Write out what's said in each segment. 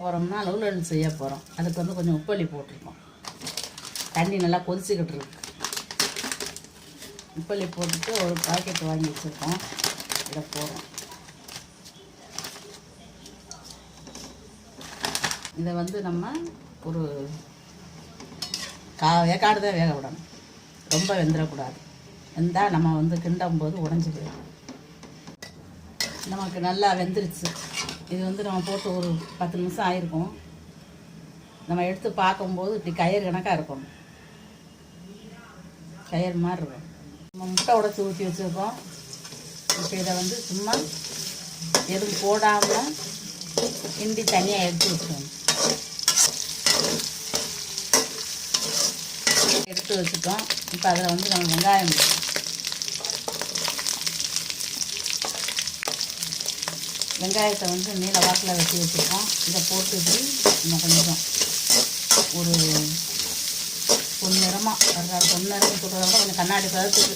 போகிறோம்னா லவுலன் செய்ய போகிறோம் அதுக்கு வந்து கொஞ்சம் உப்பள்ளி போட்டிருக்கோம். தண்ணி நல்லா கொதிச்சுக்கிட்டு இருக்கு. உப்பள்ளி போட்டுட்டு ஒரு பாக்கெட் வாங்கி வச்சுருக்கோம். இதை போகிறோம் இதை வந்து நம்ம ஒரு கா வேக்காடு தான் வேக விடணும். ரொம்ப வெந்துடக்கூடாது வெந்தால் நம்ம வந்து கிண்டும் போது உடஞ்சி போயிடும். நமக்கு நல்லா வெந்துருச்சு. இது வந்து நம்ம போட்டு ஒரு பத்து நிமிஷம் ஆயிருக்கும். நம்ம எடுத்து பார்க்கும்போது இப்படி கயிறு கணக்காக இருக்கும். கயிறு மாதிரி இருக்கும். நம்ம முட்டை உடச்சி ஊற்றி வச்சுருக்கோம். இப்போ இதை வந்து சும்மா எதுவும் போடாமல் கிண்டி தனியாக எடுத்து வச்சுக்கணும் எடுத்து வச்சுட்டோம் இப்போ அதில் வந்து நம்ம வெங்காயம் வெங்காயத்தை வந்து நீல வாக்கில் வெட்டி வச்சுருக்கோம். இதை போட்டு நம்ம கொஞ்சம் ஒரு பொன்னிறமாக வர்ற பொன்னிறம் சொல்கிறத விட கொஞ்சம் கண்ணாடி பதத்துக்கு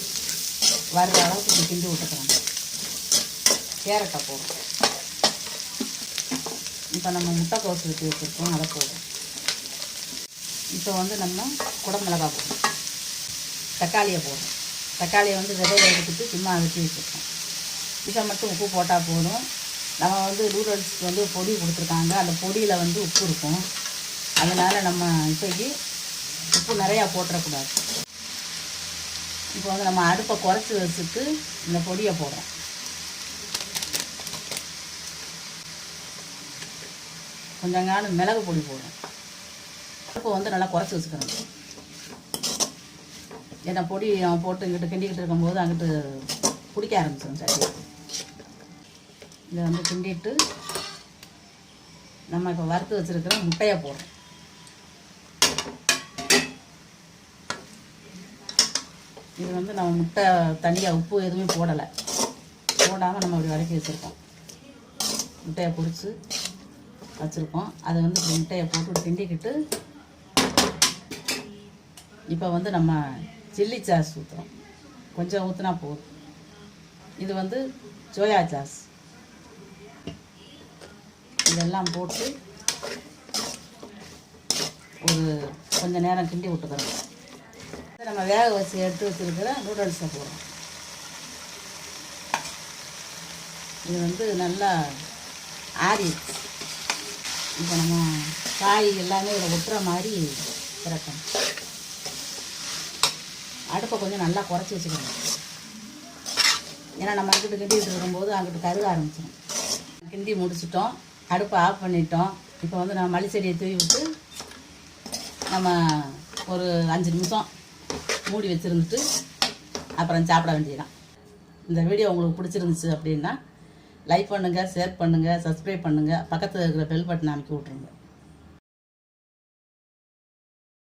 வர்ற அளவுக்கு இப்படி கிண்டி விட்டுக்கிறோம் கேரட்டை போடுறோம். இப்போ நம்ம முட்டைக்கோஸ் வெட்டி வச்சுருக்கோம் அதை போடுறோம். இப்போ வந்து நம்ம குடமிளகா போடுறோம். தக்காளியை போடுறோம். தக்காளியை வந்து விதையை எடுத்துட்டு சும்மா வெட்டி வச்சுருக்கோம். இதை மட்டும் உப்பு போட்டால் போதும். நம்ம வந்து நூடுல்ஸ்க்கு வந்து பொடி கொடுத்துருக்காங்க. அந்த பொடியில் வந்து உப்பு இருக்கும். அதனால் நம்ம இப்போக்கி உப்பு நிறையா போட்டுறக்கூடாது. இப்போ வந்து நம்ம அடுப்பை குறைச்சி வச்சுட்டு இந்த பொடியை போடுறோம். கொஞ்சம் காலம் மிளகு பொடி போடுறோம். அடுப்பை வந்து நல்லா குறைச்சி வச்சுக்கிறோம் ஏன்னா பொடி அவன் போட்டு இங்கிட்டு கிண்டிக்கிட்டு இருக்கும்போது அங்கிட்டு பிடிக்க ஆரம்பிச்சிடும் சட்டி இதை வந்து கிண்டிட்டு நம்ம இப்போ வறுத்து வச்சுருக்கிற முட்டையை போடுறோம். இது வந்து நம்ம முட்டை தனியாக உப்பு எதுவுமே போடலை. போடாமல் நம்ம இப்படி வதக்கி வச்சுருக்கோம். முட்டையை பிடிச்சி வச்சுருக்கோம். அதை வந்து இப்படி முட்டையை போட்டு கிண்டிக்கிட்டு இப்போ வந்து நம்ம சில்லி சாஸ் ஊற்றுறோம் கொஞ்சம் ஊற்றுனா போதும். இது வந்து சோயா சாஸ் இதெல்லாம் போட்டு ஒரு கொஞ்சம் நேரம் கிண்டி விட்டுக்கிறோம். இதை நம்ம வேக வச்சு எடுத்து வச்சுருக்கிற நூடுல்ஸை போடுறோம். இது வந்து நல்லா ஆறிடுச்சு இப்போ நம்ம காய் எல்லாமே இதில் ஒட்டுற மாதிரி திறக்கணும் அடுப்பை கொஞ்சம் நல்லா குறைச்சி வச்சுக்கணும். ஏன்னா நம்ம அங்கிட்டு கிண்டிகிட்டு இருக்கும்போது அங்கிட்டு கருக ஆரம்பிச்சிடும். கிண்டி முடிச்சிட்டோம். அடுப்பை ஆஃப் பண்ணிட்டோம். இப்போ வந்து நம்ம மல்லி செடியை தூவி விட்டு நம்ம ஒரு அஞ்சு நிமிஷம் மூடி வச்சுருந்துட்டு அப்புறம் சாப்பிட வேண்டியதுதான். இந்த வீடியோ உங்களுக்கு பிடிச்சிருந்துச்சு அப்படின்னா லைக் பண்ணுங்கள் ஷேர் பண்ணுங்கள் சப்ஸ்கிரைப் பண்ணுங்கள் பக்கத்தில் இருக்கிற பெல் பட்டன் அமைக்கி விட்ருங்க